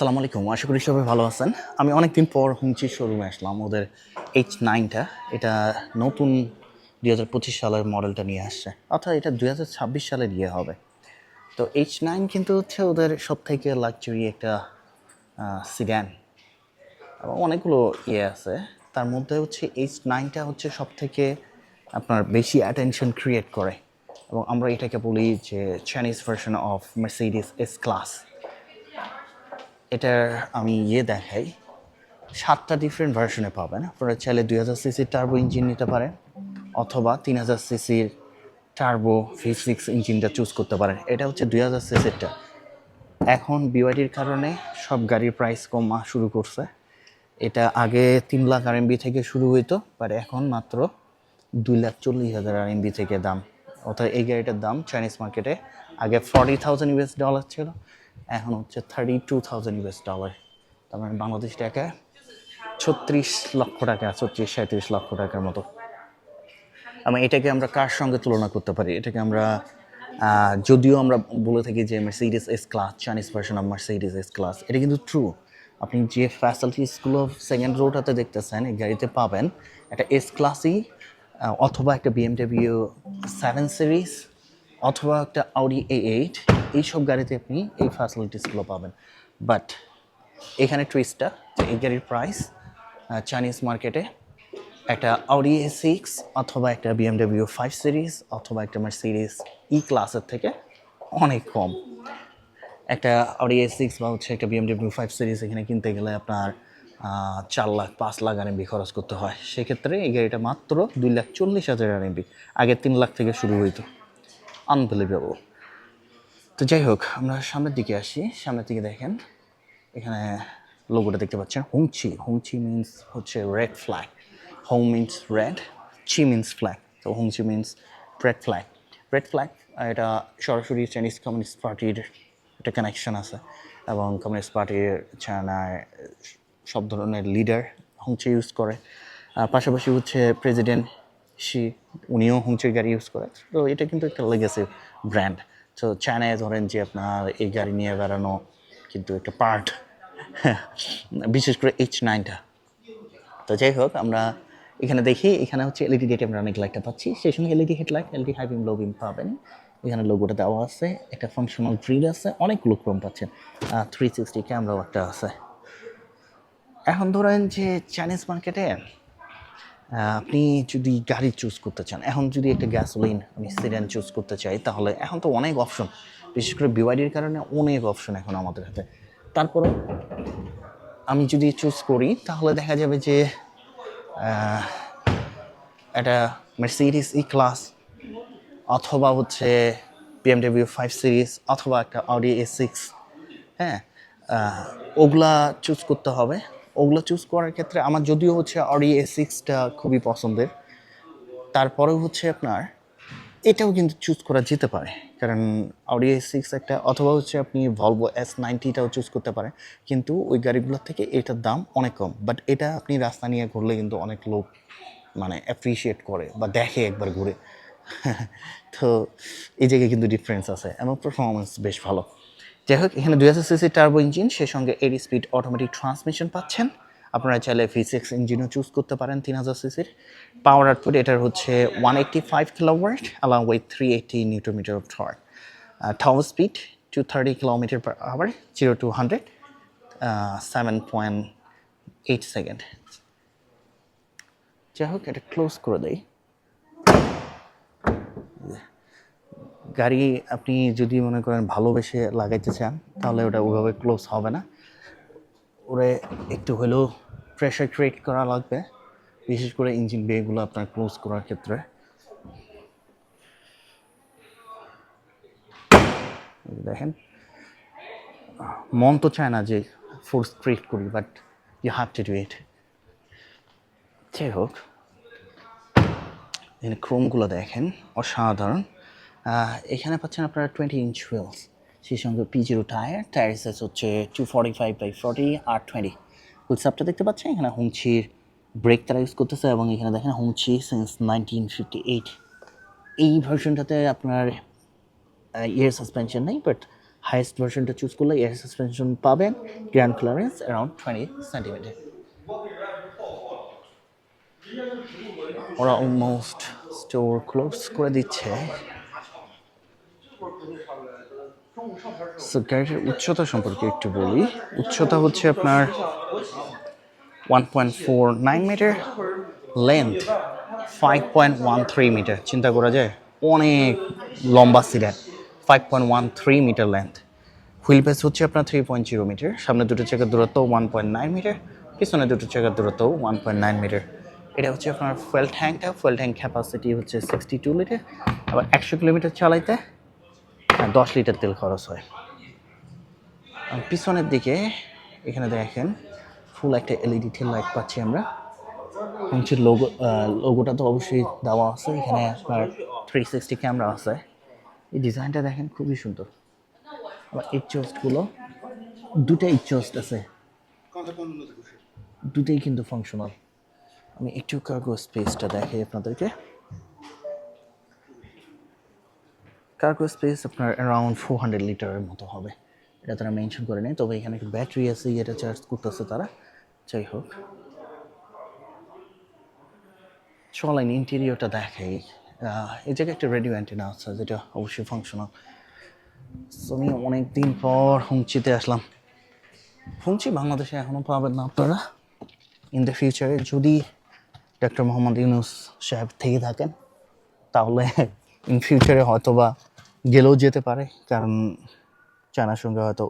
সালাম আলাইকুম। আশা করি সবাই ভালো আছেন। আমি অনেকদিন পর হুমচি শোরুমে আসলাম। ওদের এইচ নাইনটা এটা নতুন দুই হাজার পঁচিশ সালের মডেলটা নিয়ে আসছে। অর্থাৎ এটা দুই হাজার ছাব্বিশ সালের ইয়ে হবে। তো এইচ নাইন কিন্তু হচ্ছে ওদের সব থেকে লাক্সারি একটা সিড্যান এবং অনেকগুলো ইয়ে আছে। তার মধ্যে হচ্ছে এইচ নাইনটা হচ্ছে সব থেকে আপনার বেশি অ্যাটেনশন ক্রিয়েট করে। এবং আমরা এটাকে বলি যে Chinese version of Mercedes S class এটার আমি ইয়ে দেখাই। সাতটা ডিফারেন্ট ভার্সনে পাবেন। আপনারা চাইলে দুই হাজার সিসির টার্বো ইঞ্জিন নিতে পারেন, অথবা তিন হাজার সিসির টার্বো ভি সিক্স ইঞ্জিনটা চুজ করতে পারেন। এটা হচ্ছে দুই হাজার সিসিরটা এখন বিওয়াইডির কারণে সব গাড়ির প্রাইস কমা শুরু করছে। এটা আগে তিন লাখ আর আরএমবি থেকে শুরু হইতো বাট এখন মাত্র দুই লাখ চল্লিশ হাজার আর আরএমবি থেকে দাম। অর্থাৎ এই গাড়িটার দাম চাইনিজ মার্কেটে আগে ফর্টি থাউজেন্ড ইউএস ডলার ছিল এখন হচ্ছে thirty two thousand US dollar তার মানে বাংলাদেশ টাকায় ছত্রিশ লক্ষ টাকা, ছত্রিশ, সাঁত্রিশ লক্ষ টাকার মতো। আমি এটাকে আমরা কার সঙ্গে তুলনা করতে পারি? এটাকে আমরা যদিও আমরা বলে থাকি যে Mercedes S class Chinese version of Mercedes S class এটা কিন্তু ট্রু আপনি যে ফ্যাসিলিটিসগুলো সেকেন্ড রোডাতে দেখতেছেন, এই গাড়িতে পাবেন একটা এস ক্লাসই অথবা একটা বিএমডাব্লিউ সেভেন সিরিজ অথবা একটা আউডি এ এইট এইসব গাড়িতে আপনি এই ফ্যাসিলিটিসগুলো পাবেন। বাট এখানে টুইস্টটা যে এই গাড়ির প্রাইস চাইনিজ মার্কেটে একটা আউডি এ সিক্স অথবা একটা বিএমডাব্লিউ ফাইভ সিরিজ অথবা একটা মার্সিডিস ই ক্লাসের থেকে অনেক কম। একটা আউডি এ সিক্স বা হচ্ছে একটা বিএমডাব্লিউ ফাইভ সিরিজ এখানে কিনতে গেলে আপনার চার লাখ, পাঁচ লাখ আরএমবি খরচ করতে হয়। সেক্ষেত্রে এই গাড়িটা মাত্র দুই লাখ চল্লিশ হাজার আরএমবি আগে তিন লাখ থেকে শুরু হইতো। আনবিলিভেবল তো যাই হোক, আমরা সামনের দিকে আসি। সামনের দিকে দেখেন, এখানে লোগোটা দেখতে পাচ্ছেন। হুংচি হুংচি মিন্স হচ্ছে red flag home means red qi means flag তো Hongqi means red flag red flag এটা সরাসরি চাইনিজ কমিউনিস্ট পার্টির একটা কানেকশন আছে এবং কমিউনিস্ট পার্টির চায়নায় সব ধরনের লিডার হুংচি ইউজ করে। পাশাপাশি হচ্ছে প্রেসিডেন্ট সি উনিও হুংচির গাড়ি ইউজ করে। তো এটা কিন্তু একটা লেগেসি ব্র্যান্ড তো চায়নায় ধরেন যে আপনার এই গাড়ি নিয়ে বেড়ানো কিন্তু একটা পার্ট বিশেষ করে এইচ নাইনটা তো যাই হোক, আমরা এখানে দেখি, এখানে হচ্ছে এলইডি ডেটে আমরা অনেক লাইটটা পাচ্ছি। সেই সঙ্গে LED headlight LED high beam low beam পাবেন। এখানে লোগোটা দেওয়া আছে, একটা ফাংশনাল গ্রিল আছে অনেকগুলো ক্রোম পাচ্ছেন। থ্রি সিক্সটি ক্যামেরাও একটা আছে। এখন ধরেন যে চাইনিজ মার্কেটে আপনি যদি গাড়ি চুজ করতে চান, এখন যদি একটা গ্যাসোলিন আমি সিরিয়ান চুজ করতে চাই, তাহলে এখন তো অনেক অপশন বিশেষ করে বিওয়াইডির কারণে অনেক অপশন এখন আমাদের হাতে। তারপরে আমি যদি চুজ করি, তাহলে দেখা যাবে যে একটা মার্সিডিস ই ক্লাস অথবা হচ্ছে বিএমডাব্লিউ ফাইভ সিরিজ অথবা একটা অডি এ সিক্স হ্যাঁ? ওগুলা চুজ করতে হবে। ওগুলো চুজ করার ক্ষেত্রে আমার যদিও হচ্ছে অডি এ সিক্সটা খুবই পছন্দের। তারপরেও হচ্ছে আপনার এটাও কিন্তু চুজ করা যেতে পারে। কারণ অডি এ সিক্স একটা অথবা হচ্ছে আপনি ভলভো এস নাইনটিটাও চুজ করতে পারেন। কিন্তু ওই গাড়িগুলোর থেকে এটার দাম অনেক কম। বাট এটা আপনি রাস্তা নিয়ে ঘুরলে কিন্তু অনেক লোক মানে অ্যাপ্রিসিয়েট করে বা দেখে একবার ঘুরে। তো এই জায়গায় কিন্তু ডিফারেন্স আছে এবং পারফরমেন্স বেশ ভালো। যাই হোক এখানে দুই হাজার সিসি টার্বো ইঞ্জিন সেই সঙ্গে এইট স্পিড অটোমেটিক ট্রান্সমিশন পাচ্ছেন। আপনারা চাইলে ভি সিক্স ইঞ্জিনও চুজ করতে পারেন তিন হাজার সিসির পাওয়ার আউটপুট এটার হচ্ছে one eighty five kilowatt along with three eighty newton metre of torque top speed two thirty kilometre per hour zero to hundred seven point eight second যাই হোক এটা ক্লোজ করে দেয় গাড়ি আপনি যদি মনে করেন ভালোবেসে লাগাইতে চান, তাহলে ওটা ওইভাবে ক্লোজ হবে না। ওরে একটু হলেও প্রেশার ক্রিয়েট করা লাগবে, বিশেষ করে ইঞ্জিন বেগুলো আপনার ক্লোজ করার ক্ষেত্রে। দেখেন, মন তো চায় না যে ফোর্স ক্রিয়েট করি but you have to do it যাই হোক এখানে ক্রোমগুলো দেখেন, অসাধারণ। এখানে পাচ্ছেন আপনারা টোয়েন্টি ইঞ্চ হুইলস সেই সঙ্গে P zero tyre tyre size হচ্ছে two forty five by forty R twenty হুইলসাপটা দেখতে পাচ্ছেন? এখানে হুমচির ব্রেক তারা ইউজ করতেছে এবং এখানে দেখেন Hongqi since nineteen fifty eight এই ভার্সনটাতে আপনার ইয়ার সাসপেনশন নেই বাট হাইয়েস্ট ভার্সনটা চুজ করলে এয়ার সাসপেনশন পাবেন। Ground clearance around twenty centimetre ওরা অলমোস্ট স্টোর ক্লোজ করে দিচ্ছে। সো গাড়িটার উচ্চতা সম্পর্কে একটু বলি। উচ্চতা হচ্ছে আপনার one point four nine metre length five point one three metre চিন্তা করা যায়, অনেক লম্বা sedan five point one three metre length wheel base হচ্ছে আপনার থ্রি পয়েন্ট জিরো মিটার সামনে দুটো চাকার দূরত্ব ওয়ান পয়েন্ট নাইন মিটার পিছনে দুটো চাকার দূরত্ব ওয়ান পয়েন্ট নাইন মিটার এটা হচ্ছে আপনার ফুয়েল ট্যাঙ্কটা ফুয়েল ট্যাঙ্ক ক্যাপাসিটি হচ্ছে সিক্সটি টু লিটার আবার একশো কিলোমিটার চালাইতে দশ লিটার তেল খরচ হয়। পিছনের দিকে এখানে দেখেন ফুল একটা এলইডি টেল লাইট পাচ্ছি আমরা। হচ্ছে লোগো লোগোটা তো অবশ্যই দেওয়া আছে। এখানে আপনার থ্রি সিক্সটি ক্যামেরা আছে। এই ডিজাইনটা দেখেন খুবই সুন্দর। আবার এক্সস্টগুলো দুটাই এক্সস্ট আছে। দুটোই কিন্তু ফাংশনাল আমি একটু কার্গো স্পেসটা দেখাই আপনাদেরকে। কার্গো স্পেস আপনার অ্যারাউন্ড ফোর হান্ড্রেড লিটারের মতো হবে। এটা তারা মেনশন করে নেই তবে এখানে একটা ব্যাটারি আছে এটা চার্জ করতেছে তারা। যাই হোক। চলেন ইন্টেরিয়রটা দেখাই। এই জায়গায় একটা রেডিও অ্যান্টেনা আছে, যেটা অবশ্যই ফাংশনাল আমি অনেক দিন পর হুমচিতে আসলাম। হুমচি বাংলাদেশে এখনও পাবেন না আপনারা। ইন দ্য ফিউচারে যদি ডক্টর মোহাম্মদ ইউনুস সাহেব থেকে থাকেন, তাহলে ইন ফিউচারে হয়তো বা গেলেও যেতে পারে, কারণ চায়নার সঙ্গে হয়তো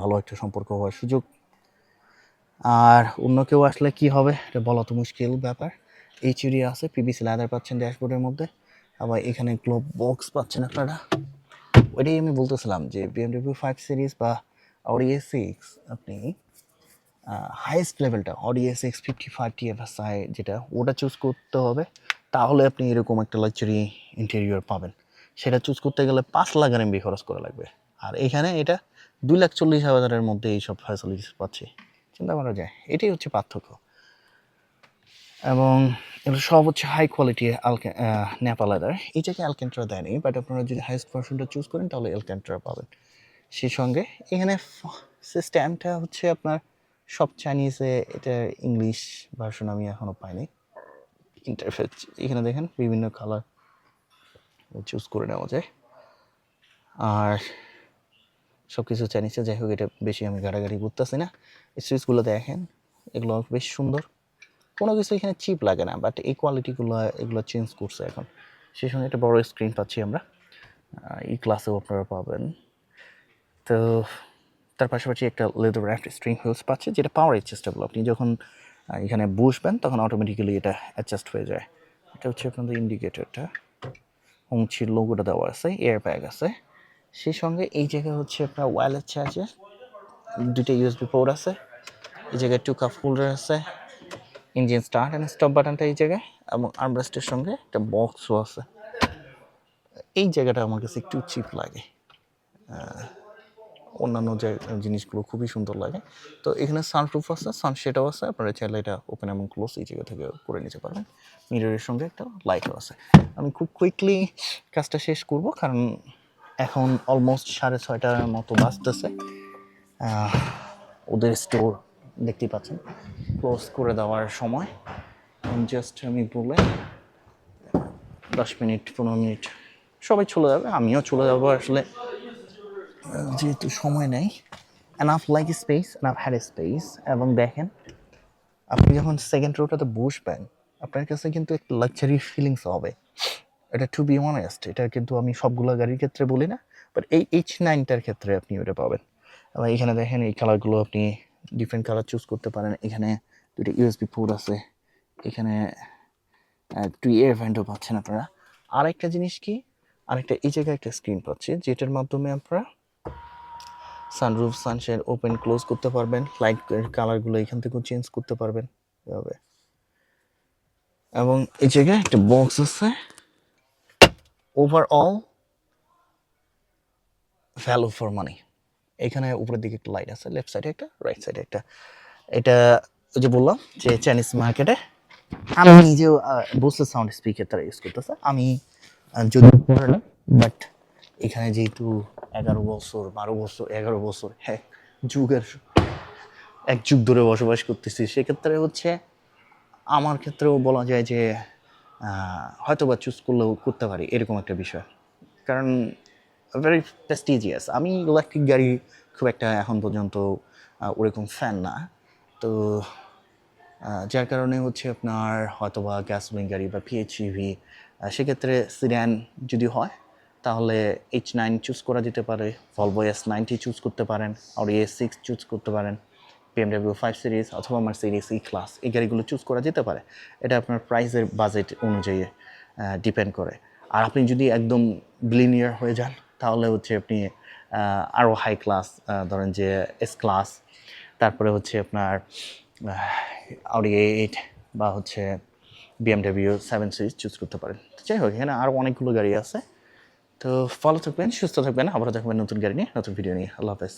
ভালো একটা সম্পর্ক হওয়ার সুযোগ। আর অন্য কেউ আসলে কি হবে, এটা বলা তো মুশকিল ব্যাপার। এইচডি আছে পিবিসি লাদার পাচ্ছেন ড্যাশবোর্ডের মধ্যে, আবার এখানে গ্লোব বক্স পাচ্ছেন আপনারা। ওইটাই আমি বলতেছিলাম যে বিএমডব্লিউ ফাইভ সিরিজ বা অডি এ সিক্স আপনি হাইয়েস্ট লেভেলটা Audi A six fifty five TFSI যেটা, ওটা চুজ করতে হবে, তাহলে আপনি এরকম একটা লাক্সারি ইন্টেরিয়র পাবেন। সেটা চুজ করতে গেলে পাঁচ লাখ আর এমবি খরচ করা লাগবে। আর এখানে এটা দুই লাখ চল্লিশ হাজারের মধ্যে এইসব ফ্যাসিলিটিস পাচ্ছি। চিন্তা করা যায়, এটাই হচ্ছে পার্থক্য। এবং এগুলো সব হচ্ছে হাই কোয়ালিটি নেপাল লেদার এই জায়গায় অ্যালকেন্ট্রা দেয়নি বাট আপনারা যদি হাইস্ট ভার্সনটা চুজ করেন, তাহলে অ্যালকেন্ট্রা পাবেন। সেই সঙ্গে এখানে সিস্টেমটা হচ্ছে আপনার সব চাইনিজে এটা ইংলিশ ভার্সন আমি এখনও পাইনি। ইন্টারফেস এখানে দেখেন বিভিন্ন কালার চুজ করে নেওয়া যায়। আর সব কিছু চাইনিজে যাই হোক, এটা বেশি আমি গাড়াগাড়ি করতেছি না। সুইচগুলো দেখেন, এগুলো বেশ সুন্দর। কোনো কিছু এখানে চিপ লাগে না বাট এই কোয়ালিটিগুলো এগুলো চেঞ্জ করছে এখন। সেই সঙ্গে একটা বড় স্ক্রিন পাচ্ছি আমরা। এই ক্লাসেও আপনারা পাবেন। তো তার পাশাপাশি একটা লেদার র্যাফট স্ট্রিং হুইলস পাচ্ছে, যেটা পাওয়ার অ্যাডজাস্টেবল আপনি যখন এখানে বসবেন, তখন অটোমেটিক্যালি এটা অ্যাডজাস্ট হয়ে যায়। এটা হচ্ছে আপনাদের ইন্ডিকেটরটা হুমছির লোগোটা দেওয়া আছে এয়ার ব্যাগ আছে। সেই সঙ্গে এই জায়গায় হচ্ছে আপনার ওয়্যারলেস চার্জার দুটো ইউএসবি পোর্ট আছে, এই জায়গায় টু কাপ হোল্ডার আছে ইঞ্জিন স্টার্ট অ্যান্ড স্টপ বাটনটা এই জায়গায়, এবং আর্মরেস্টের সঙ্গে একটা বক্সও আছে। এই জায়গাটা আমার কাছে একটু চিপ লাগে। অন্যান্য যে জিনিসগুলো খুবই সুন্দর লাগে। তো এখানে সানপ্রুফ আছে সানশেডও আছে, আপনারা চাইলে এটা ওপেন এবং ক্লোজ এই জায়গা থেকে করে নিতে পারবেন। মিররের সঙ্গে একটা লাইটও আছে। আমি খুব কুইকলি কাজটা শেষ করব, কারণ এখন অলমোস্ট সাড়ে ছয়টার মতো বাজতেছে। ওদের স্টোর দেখতেই পাচ্ছেন। ক্লোজ করে দেওয়ার সময়। জাস্ট আমি বলে দশ মিনিট, পনেরো মিনিট, সবাই চলে যাবে, আমিও চলে যাব। আসলে যেহেতু সময় নেই enough like space enough head space এবং দেখেন, আপনি যখন সেকেন্ড রোটাতে বসবেন, আপনার কাছে কিন্তু একটা লাক্সারি ফিলিংস হবে। এটা টু বি অনেস্ট এটা কিন্তু আমি সবগুলো গাড়ির ক্ষেত্রে বলি না বাট এই এইচ নাইনটার ক্ষেত্রে আপনি ওটা পাবেন। আবার এখানে দেখেন, এই কালারগুলো আপনি ডিফারেন্ট কালার চুজ করতে পারেন। এখানে দুটো ইউএসবি পোর্ট আছে, এখানে একটু এয়ার ভ্যান্টও পাচ্ছেন আপনারা। আরেকটা জিনিস কি, আরেকটা, এই জায়গায় একটা স্ক্রিন পাচ্ছে, যেটার মাধ্যমে আপনারা সানরুফ সানশেড ওপেন ক্লোজ করতে পারবেন। লাইট কালারগুলো এখান থেকেও চেঞ্জ করতে পারবেন। এভাবে। এবং এই জায়গায় একটা বক্স আছে। ওভারঅল ভ্যালু ফর মানি এখানে উপরের দিকে একটা লাইট আছে লেফট সাইডে একটা রাইট সাইডে একটা। এটা ওই যে বললাম যে চাইনিজ মার্কেটে আমি নিজেও বসে সাউন্ড স্পিকার তারা ইউজ করতেছে। আমি যদিও বাট এখানে যেহেতু এগারো বছর, বারো বছর, এগারো বছর হ্যাঁ যুগের এক যুগ ধরে বসবাস করতেছি। সেক্ষেত্রে হচ্ছে আমার ক্ষেত্রেও বলা যায় যে হয়তো বা চুজ করলেও করতে পারি, এরকম একটা বিষয়। কারণ ভেরি প্রেস্টিজিয়াস আমি ইলেকট্রিক গাড়ি খুব একটা এখন পর্যন্ত ওরকম ফ্যান না। তো যার কারণে হচ্ছে আপনার হয়তোবা গ্যাসোলিন গাড়ি বা পিএইচইভি সেক্ষেত্রে সিরিয়ান যদি হয় তাহলে এইচ নাইন চুজ করা যেতে পারে ভলভো এস নাইনটি চুজ করতে পারেন আর এ সিক্স চুজ করতে পারেন বিএমডাব্লিউ ফাইভ সিরিজ অথবা আমার সিরিজ ই ক্লাস এই গাড়িগুলো চুজ করা যেতে পারে। এটা আপনার প্রাইসের বাজেট অনুযায়ী ডিপেন্ড করে। আর আপনি যদি একদম ব্লিনিয়ার হয়ে যান, তাহলে হচ্ছে আপনি আরও হাই ক্লাস ধরেন যে এস ক্লাস তারপরে হচ্ছে আপনার আউডি এইট বা হচ্ছে বিএমডাব্লিউ সেভেন সিরিজ চুজ করতে পারেন। যাই হোক, এখানে আরও অনেকগুলো গাড়ি আছে। তো ফলো থাকবেন, সুস্থ থাকবেন। আবার দেখবেন নতুন গাড়ি নিয়ে, নতুন ভিডিও নিয়ে। আল্লাহ হাফেজ।